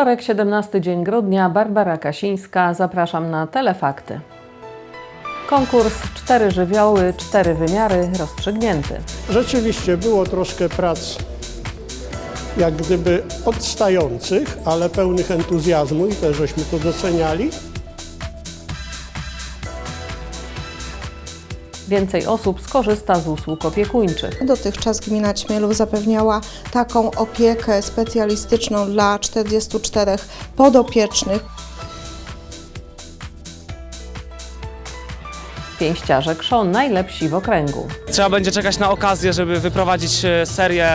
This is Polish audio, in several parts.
Wtorek, 17 dzień grudnia, Barbara Kasińska. Zapraszam na Telefakty. Konkurs Cztery żywioły, cztery wymiary rozstrzygnięty. Rzeczywiście było troszkę prac jak gdyby odstających, ale pełnych entuzjazmu i też żeśmy to doceniali. Więcej osób skorzysta z usług opiekuńczych. Dotychczas gmina Ćmielów zapewniała taką opiekę specjalistyczną dla 44 podopiecznych. Pięściarze Krzon najlepsi w okręgu. Trzeba będzie czekać na okazję, żeby wyprowadzić e, serię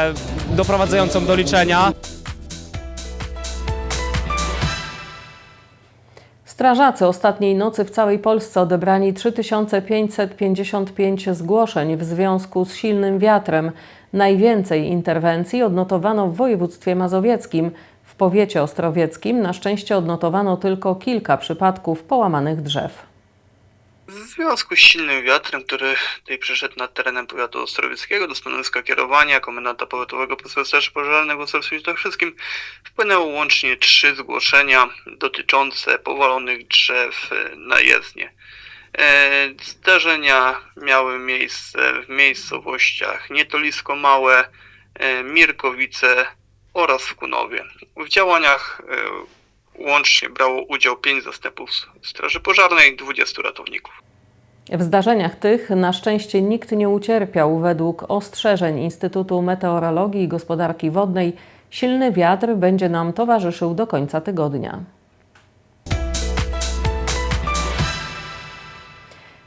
doprowadzającą do liczenia. Strażacy ostatniej nocy w całej Polsce odebrali 3555 zgłoszeń w związku z silnym wiatrem. Najwięcej interwencji odnotowano w województwie mazowieckim. W powiecie ostrowieckim na szczęście odnotowano tylko kilka przypadków połamanych drzew. W związku z silnym wiatrem, który tutaj przyszedł nad terenem powiatu ostrowieckiego do stanowiska kierowania komendanta powiatowego Państwowej Straży Pożarnej w Ostrowskim Świętokrzyskim wpłynęło łącznie trzy zgłoszenia dotyczące powalonych drzew na jezdnie. Zdarzenia miały miejsce w miejscowościach Nietolisko Małe, e, Mirkowice oraz w Kunowie. W działaniach e, łącznie brało udział 5 zastępów Straży Pożarnej, 20 ratowników. W zdarzeniach tych na szczęście nikt nie ucierpiał. Według ostrzeżeń Instytutu Meteorologii i Gospodarki Wodnej silny wiatr będzie nam towarzyszył do końca tygodnia.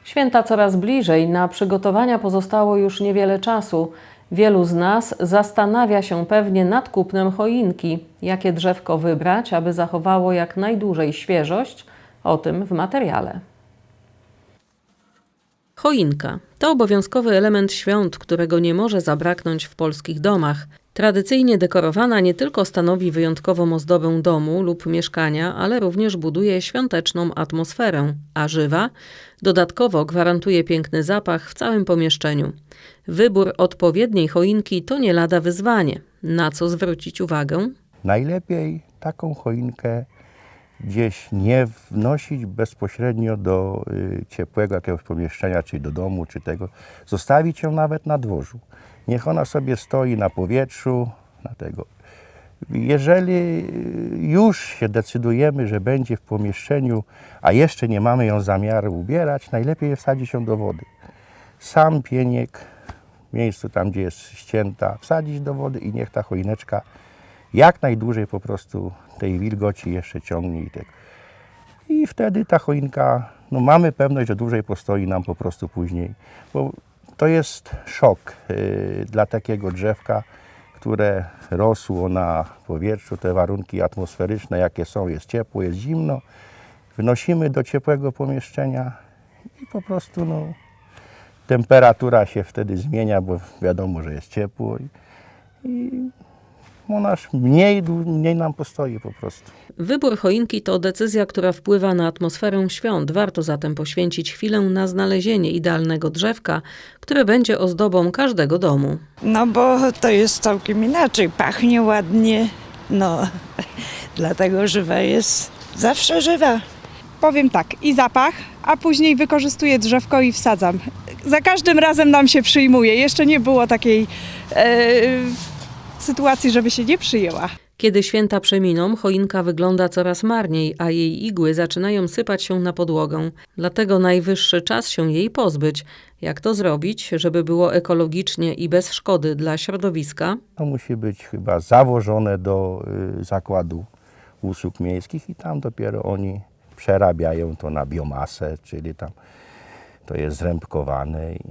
Święta coraz bliżej, na przygotowania pozostało już niewiele czasu. Wielu z nas zastanawia się pewnie nad kupnem choinki. Jakie drzewko wybrać, aby zachowało jak najdłużej świeżość? O tym w materiale. Choinka to obowiązkowy element świąt, którego nie może zabraknąć w polskich domach. Tradycyjnie dekorowana nie tylko stanowi wyjątkową ozdobę domu lub mieszkania, ale również buduje świąteczną atmosferę, a żywa dodatkowo gwarantuje piękny zapach w całym pomieszczeniu. Wybór odpowiedniej choinki to nie lada wyzwanie. Na co zwrócić uwagę? Najlepiej taką choinkę gdzieś nie wnosić bezpośrednio do y, ciepłego jakiegoś pomieszczenia, czy do domu, czy tego. Zostawić ją nawet na dworzu. Niech ona sobie stoi na powietrzu, na tego. Jeżeli y, już się decydujemy, że będzie w pomieszczeniu, a jeszcze nie mamy ją zamiaru ubierać, najlepiej wsadzić ją do wody. Sam pieniek miejscu tam, gdzie jest ścięta, wsadzić do wody i niech ta choineczka jak najdłużej po prostu tej wilgoci jeszcze ciągnie i tego. I wtedy ta choinka, no mamy pewność, że dłużej postoi nam po prostu później, bo to jest szok yy, dla takiego drzewka, które rosło na powietrzu, te warunki atmosferyczne, jakie są, jest ciepło, jest zimno, wnosimy do ciepłego pomieszczenia i po prostu no, temperatura się wtedy zmienia, bo wiadomo, że jest ciepło i, i ona już mniej, mniej nam postoi po prostu. Wybór choinki to decyzja, która wpływa na atmosferę świąt. Warto zatem poświęcić chwilę na znalezienie idealnego drzewka, które będzie ozdobą każdego domu. No bo to jest całkiem inaczej, pachnie ładnie, no dlatego żywa jest zawsze żywa. Powiem tak, i zapach, a później wykorzystuję drzewko i wsadzam. Za każdym razem nam się przyjmuje. Jeszcze nie było takiej e, sytuacji, żeby się nie przyjęła. Kiedy święta przeminą, choinka wygląda coraz marniej, a jej igły zaczynają sypać się na podłogę. Dlatego najwyższy czas się jej pozbyć. Jak to zrobić, żeby było ekologicznie i bez szkody dla środowiska? To musi być chyba zawożone do y, zakładu usług miejskich i tam dopiero oni przerabiają to na biomasę, czyli tam to jest zrębkowane i,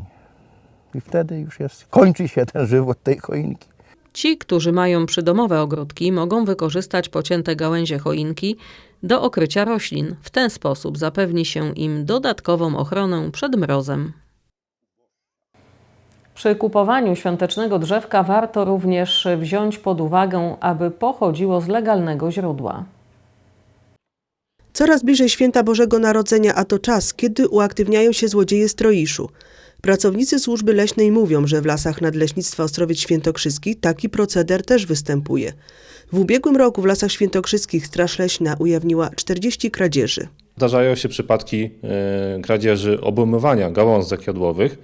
i wtedy już jest, kończy się ten żywot tej choinki. Ci, którzy mają przydomowe ogródki, mogą wykorzystać pocięte gałęzie choinki do okrycia roślin. W ten sposób zapewni się im dodatkową ochronę przed mrozem. Przy kupowaniu świątecznego drzewka warto również wziąć pod uwagę, aby pochodziło z legalnego źródła. Coraz bliżej święta Bożego Narodzenia, a to czas, kiedy uaktywniają się złodzieje stroiszu. Pracownicy służby leśnej mówią, że w lasach Nadleśnictwa Ostrowiec Świętokrzyski taki proceder też występuje. W ubiegłym roku w lasach świętokrzyskich Straż Leśna ujawniła 40 kradzieży. Zdarzają się przypadki e, kradzieży obłamywania gałązek jodłowych,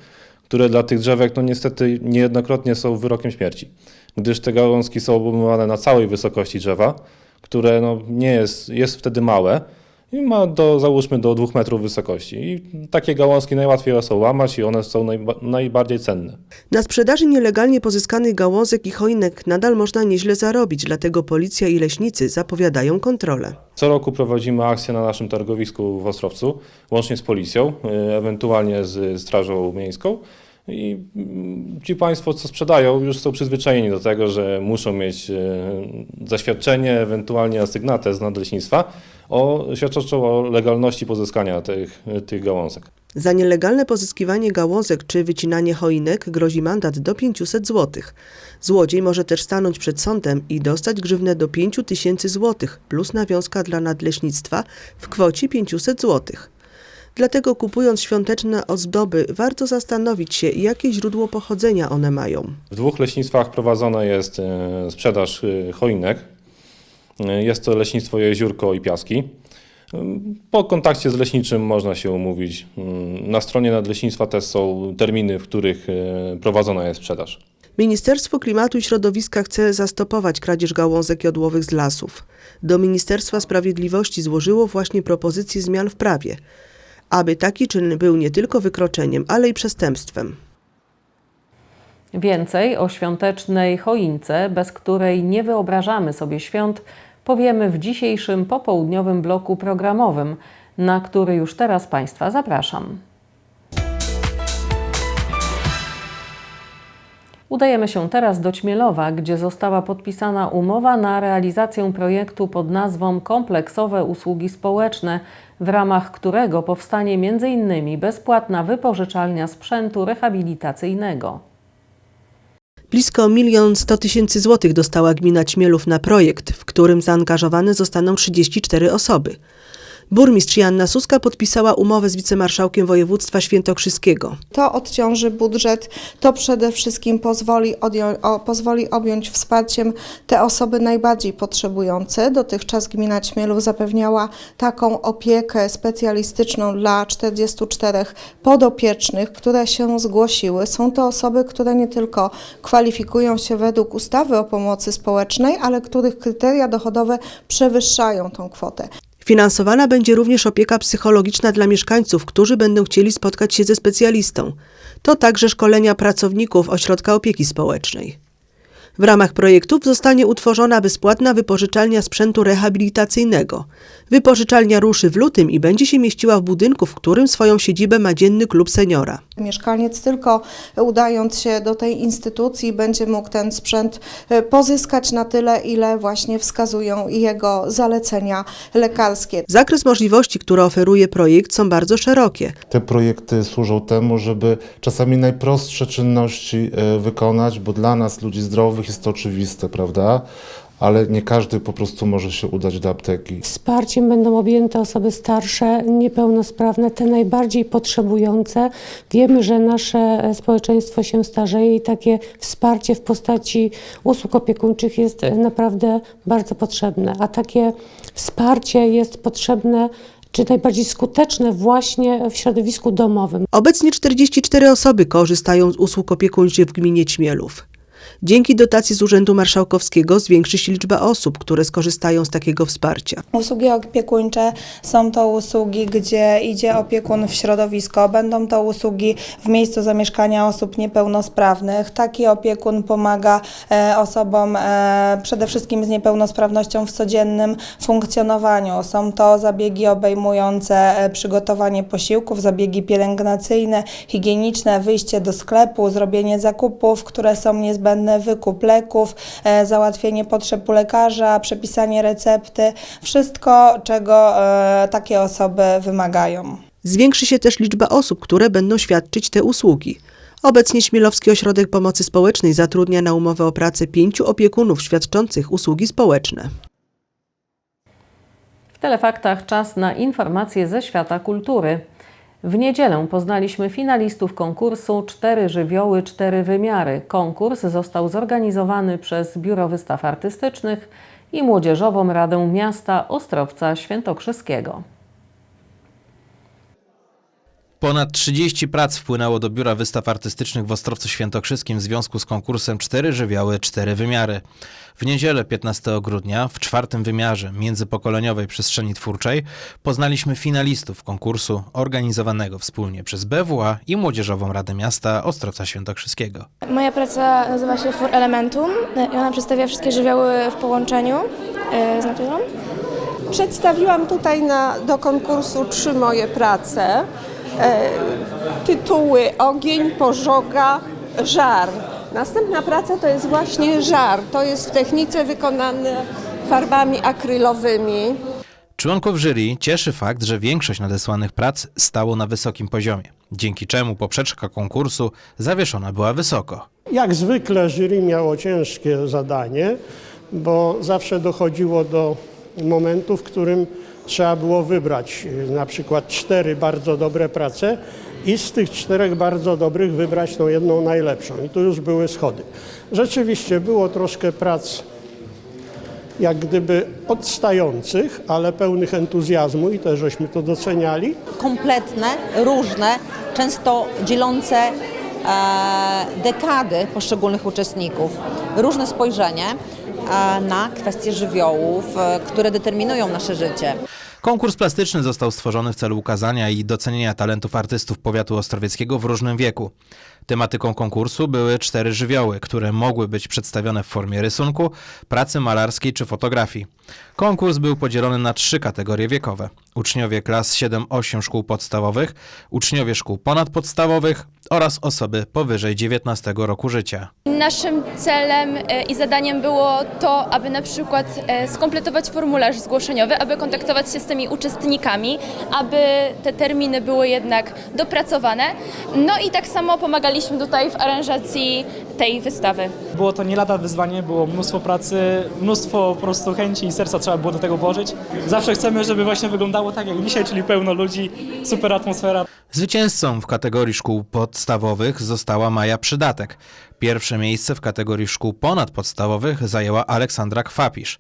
które dla tych drzewek no niestety niejednokrotnie są wyrokiem śmierci, gdyż te gałązki są obłamywane na całej wysokości drzewa, które no nie jest, jest wtedy małe i ma do, załóżmy do dwóch metrów wysokości. I takie gałązki najłatwiej są łamać i one są najba, najbardziej cenne. Na sprzedaży nielegalnie pozyskanych gałązek i choinek nadal można nieźle zarobić, dlatego policja i leśnicy zapowiadają kontrolę. Co roku prowadzimy akcję na naszym targowisku w Ostrowcu, łącznie z policją, y, ewentualnie z Strażą Miejską. I mm, ci Państwo, co sprzedają, już są przyzwyczajeni do tego, że muszą mieć y, zaświadczenie, ewentualnie asygnatę z nadleśnictwa o, świadczącą o legalności pozyskania tych, tych gałązek. Za nielegalne pozyskiwanie gałązek czy wycinanie choinek grozi mandat do 500 zł. Złodziej może też stanąć przed sądem i dostać grzywnę do 5 tysięcy złotych plus nawiązka dla nadleśnictwa w kwocie 500 złotych. Dlatego kupując świąteczne ozdoby, warto zastanowić się, jakie źródło pochodzenia one mają. W dwóch leśnictwach prowadzona jest e, sprzedaż e, choinek. E, Jest to leśnictwo Jeziórko i Piaski. Po kontakcie z leśniczym można się umówić. Mm, Na stronie nadleśnictwa też są terminy, w których e, prowadzona jest sprzedaż. Ministerstwo Klimatu i Środowiska chce zastopować kradzież gałązek jodłowych z lasów. Do Ministerstwa Sprawiedliwości złożyło właśnie propozycje zmian w prawie, aby taki czyn był nie tylko wykroczeniem, ale i przestępstwem. Więcej o świątecznej choince, bez której nie wyobrażamy sobie świąt, powiemy w dzisiejszym popołudniowym bloku programowym, na który już teraz Państwa zapraszam. Udajemy się teraz do Ćmielowa, gdzie została podpisana umowa na realizację projektu pod nazwą Kompleksowe Usługi Społeczne, w ramach którego powstanie m.in. bezpłatna wypożyczalnia sprzętu rehabilitacyjnego. Blisko milion sto tysięcy złotych dostała gmina Ćmielów na projekt, w którym zaangażowane zostaną 34 osoby. Burmistrz Joanna Suska podpisała umowę z wicemarszałkiem województwa świętokrzyskiego. To odciąży budżet, to przede wszystkim pozwoli, o, pozwoli objąć wsparciem te osoby najbardziej potrzebujące. Dotychczas gmina Ćmielów zapewniała taką opiekę specjalistyczną dla 44 podopiecznych, które się zgłosiły. Są to osoby, które nie tylko kwalifikują się według ustawy o pomocy społecznej, ale których kryteria dochodowe przewyższają tą kwotę. Finansowana będzie również opieka psychologiczna dla mieszkańców, którzy będą chcieli spotkać się ze specjalistą. To także szkolenia pracowników ośrodka opieki społecznej. W ramach projektów zostanie utworzona bezpłatna wypożyczalnia sprzętu rehabilitacyjnego. Wypożyczalnia ruszy w lutym i będzie się mieściła w budynku, w którym swoją siedzibę ma dzienny klub seniora. Mieszkaniec tylko udając się do tej instytucji będzie mógł ten sprzęt e, pozyskać na tyle, ile właśnie wskazują jego zalecenia lekarskie. Zakres możliwości, które oferuje projekt, są bardzo szerokie. Te projekty służą temu, żeby czasami najprostsze czynności e, wykonać, bo dla nas, ludzi zdrowych, jest to oczywiste, prawda? Ale nie każdy po prostu może się udać do apteki. Wsparciem będą objęte osoby starsze, niepełnosprawne, te najbardziej potrzebujące. Wiemy, że nasze e, społeczeństwo się starzeje i takie wsparcie w postaci usług opiekuńczych jest e, naprawdę bardzo potrzebne. A takie wsparcie jest potrzebne czy najbardziej skuteczne właśnie w środowisku domowym. Obecnie 44 osoby korzystają z usług opiekuńczych w gminie Ćmielów. Dzięki dotacji z Urzędu Marszałkowskiego zwiększy się liczba osób, które skorzystają z takiego wsparcia. Usługi opiekuńcze są to usługi, gdzie idzie opiekun w środowisko. Będą to usługi w miejscu zamieszkania osób niepełnosprawnych. Taki opiekun pomaga e, osobom e, przede wszystkim z niepełnosprawnością w codziennym funkcjonowaniu. Są to zabiegi obejmujące e, przygotowanie posiłków, zabiegi pielęgnacyjne, higieniczne, wyjście do sklepu, zrobienie zakupów, które są niezbędne, wykup leków, e, załatwienie potrzeb u lekarza, przepisanie recepty, wszystko, czego e, takie osoby wymagają. Zwiększy się też liczba osób, które będą świadczyć te usługi. Obecnie Śmielowski Ośrodek Pomocy Społecznej zatrudnia na umowę o pracę pięciu opiekunów świadczących usługi społeczne. W telefaktach czas na informacje ze świata kultury. W niedzielę poznaliśmy finalistów konkursu Cztery żywioły, cztery wymiary. Konkurs został zorganizowany przez Biuro Wystaw Artystycznych i Młodzieżową Radę Miasta Ostrowca Świętokrzyskiego. Ponad 30 prac wpłynęło do Biura Wystaw Artystycznych w Ostrowcu Świętokrzyskim w związku z konkursem Cztery żywioły, cztery wymiary. W niedzielę 15 grudnia w czwartym wymiarze międzypokoleniowej przestrzeni twórczej poznaliśmy finalistów konkursu organizowanego wspólnie przez BWA i Młodzieżową Radę Miasta Ostrowca Świętokrzyskiego. Moja praca nazywa się For Elementum i ona przedstawia wszystkie żywioły w połączeniu e, z naturą. Przedstawiłam tutaj na, do konkursu trzy moje prace. E, tytuły Ogień, Pożoga, Żar. Następna praca to jest właśnie żar. To jest w technice wykonane farbami akrylowymi. Członków jury cieszy fakt, że większość nadesłanych prac stało na wysokim poziomie, dzięki czemu poprzeczka konkursu zawieszona była wysoko. Jak zwykle jury miało ciężkie zadanie, bo zawsze dochodziło do momentu, w którym trzeba było wybrać y, na przykład cztery bardzo dobre prace i z tych czterech bardzo dobrych wybrać tą jedną najlepszą. I tu już były schody. Rzeczywiście było troszkę prac jak gdyby odstających, ale pełnych entuzjazmu i też żeśmy to doceniali. kompletne, różne, często dzielące dekady poszczególnych uczestników. Różne spojrzenie e, na kwestie żywiołów, e, które determinują nasze życie. Konkurs plastyczny został stworzony w celu ukazania i docenienia talentów artystów powiatu ostrowieckiego w różnym wieku. Tematyką konkursu były cztery żywioły, które mogły być przedstawione w formie rysunku, pracy malarskiej czy fotografii. Konkurs był podzielony na trzy kategorie wiekowe. Uczniowie klas 7-8 szkół podstawowych, uczniowie szkół ponadpodstawowych oraz osoby powyżej 19 roku życia. Naszym celem e, i zadaniem było to, aby na przykład e, skompletować formularz zgłoszeniowy, aby kontaktować się z tymi uczestnikami, aby te terminy były jednak dopracowane. No i tak samo pomagaliśmy tutaj w aranżacji tej wystawy. Było to nie lada wyzwanie, było mnóstwo pracy, mnóstwo po prostu chęci i serca trzeba było do tego włożyć. Zawsze chcemy, żeby właśnie wyglądało tak jak dzisiaj, czyli pełno ludzi, super atmosfera. Zwycięzcą w kategorii szkół podstawowych została Maja Przydatek. Pierwsze miejsce w kategorii szkół ponadpodstawowych zajęła Aleksandra Kwapisz.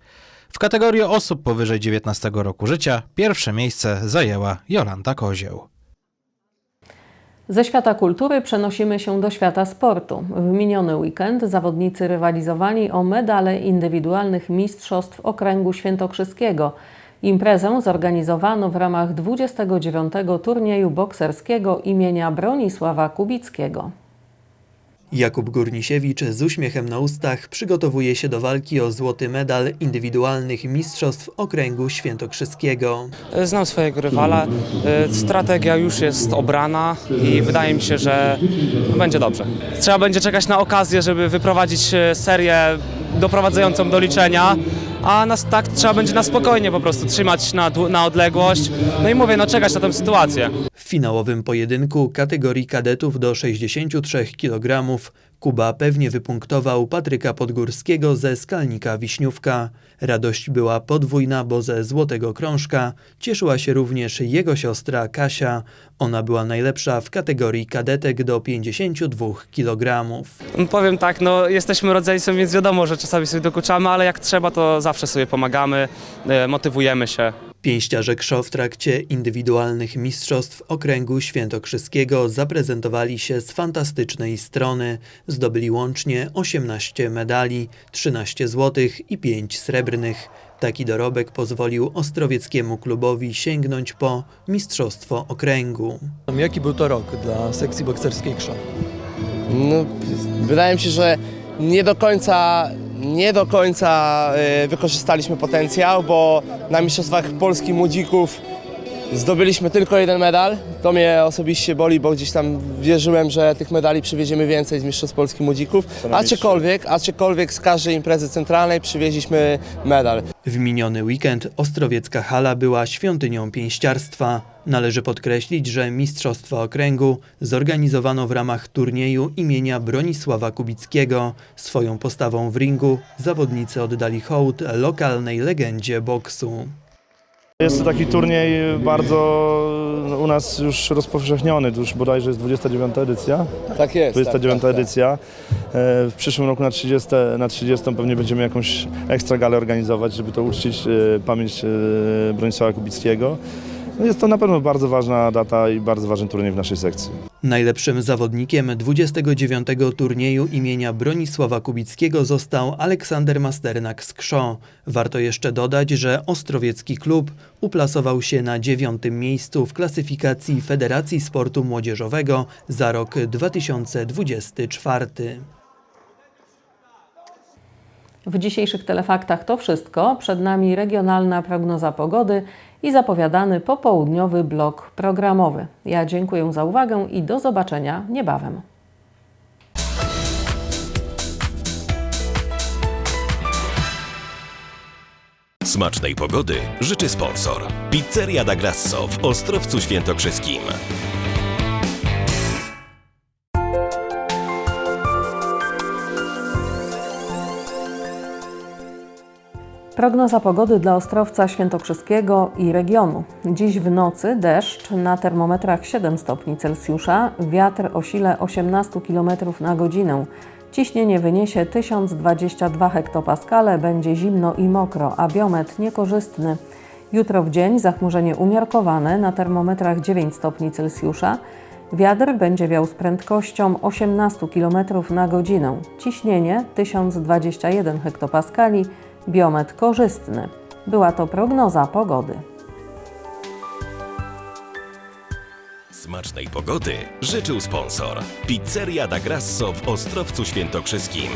W kategorii osób powyżej 19 roku życia pierwsze miejsce zajęła Jolanta Kozieł. Ze świata kultury przenosimy się do świata sportu. W miniony weekend zawodnicy rywalizowali o medale indywidualnych Mistrzostw Okręgu Świętokrzyskiego. Imprezę zorganizowano w ramach 29. turnieju bokserskiego imienia Bronisława Kubickiego. Jakub Górnisiewicz z uśmiechem na ustach przygotowuje się do walki o złoty medal indywidualnych Mistrzostw Okręgu Świętokrzyskiego. Znam swojego rywala, e, strategia już jest obrana i wydaje mi się, że będzie dobrze. Trzeba będzie czekać na okazję, żeby wyprowadzić e, serię doprowadzającą do liczenia, a nas, tak trzeba będzie na spokojnie po prostu trzymać na, na odległość. No i mówię, no czekać na tę sytuację. W finałowym pojedynku kategorii kadetów do 63 kg Kuba pewnie wypunktował Patryka Podgórskiego ze Skalnika Wiśniówka. Radość była podwójna, bo ze Złotego Krążka cieszyła się również jego siostra Kasia. Ona była najlepsza w kategorii kadetek do 52 kg. No Powiem tak, no jesteśmy rodzeństwem, więc wiadomo, że czasami sobie dokuczamy, ale jak trzeba, to zawsze sobie pomagamy, e, motywujemy się. Pięściarze KSZO w trakcie indywidualnych mistrzostw okręgu świętokrzyskiego zaprezentowali się z fantastycznej strony. Zdobyli łącznie 18 medali, 13 złotych i 5 srebrnych. Taki dorobek pozwolił ostrowieckiemu klubowi sięgnąć po mistrzostwo okręgu. Jaki był to rok dla sekcji bokserskiej KSZO? No, wydaje mi się, że nie do końca, nie do końca e, wykorzystaliśmy potencjał, bo na Mistrzostwach Polski Młodzików zdobyliśmy tylko jeden medal. To mnie osobiście boli, bo gdzieś tam wierzyłem, że tych medali przywieziemy więcej z Mistrzostw Polski Młodzików. Aczkolwiek, aczkolwiek z każdej imprezy centralnej przywieźliśmy medal. W miniony weekend Ostrowiecka Hala była świątynią pięściarstwa. Należy podkreślić, że Mistrzostwa Okręgu zorganizowano w ramach turnieju imienia Bronisława Kubickiego. Swoją postawą w ringu zawodnicy oddali hołd lokalnej legendzie boksu. Jest to taki turniej bardzo u nas już rozpowszechniony, to już bodajże jest 29 edycja. Tak jest. 29 tak, tak, tak. edycja. E, W przyszłym roku na 30, na 30 pewnie będziemy jakąś ekstra galę organizować, żeby to uczcić e, pamięć e, Bronisława Kubickiego. No Jest to na pewno bardzo ważna data i bardzo ważny turniej w naszej sekcji. Najlepszym zawodnikiem 29. turnieju imienia Bronisława Kubickiego został Aleksander Masternak z Krzą. Warto jeszcze dodać, że Ostrowiecki Klub uplasował się na dziewiątym miejscu w klasyfikacji Federacji Sportu Młodzieżowego za rok 2024. W dzisiejszych telefaktach to wszystko. Przed nami regionalna prognoza pogody i zapowiadany popołudniowy blok programowy. Ja dziękuję za uwagę i do zobaczenia niebawem. Smacznej pogody życzy sponsor. Pizzeria da Grasso w Ostrowcu Świętokrzyskim. Prognoza pogody dla Ostrowca Świętokrzyskiego i regionu. Dziś w nocy deszcz na termometrach 7 stopni Celsjusza, wiatr o sile 18 km na godzinę. Ciśnienie wyniesie 1022 hektopaskale, będzie zimno i mokro, a biometr niekorzystny. Jutro w dzień zachmurzenie umiarkowane na termometrach 9 stopni Celsjusza. Wiatr będzie wiał z prędkością 18 km na godzinę. Ciśnienie 1021 hektopaskali, biometr korzystny. Była to prognoza pogody. Smacznej pogody życzył sponsor. Pizzeria da Grasso w Ostrowcu Świętokrzyskim.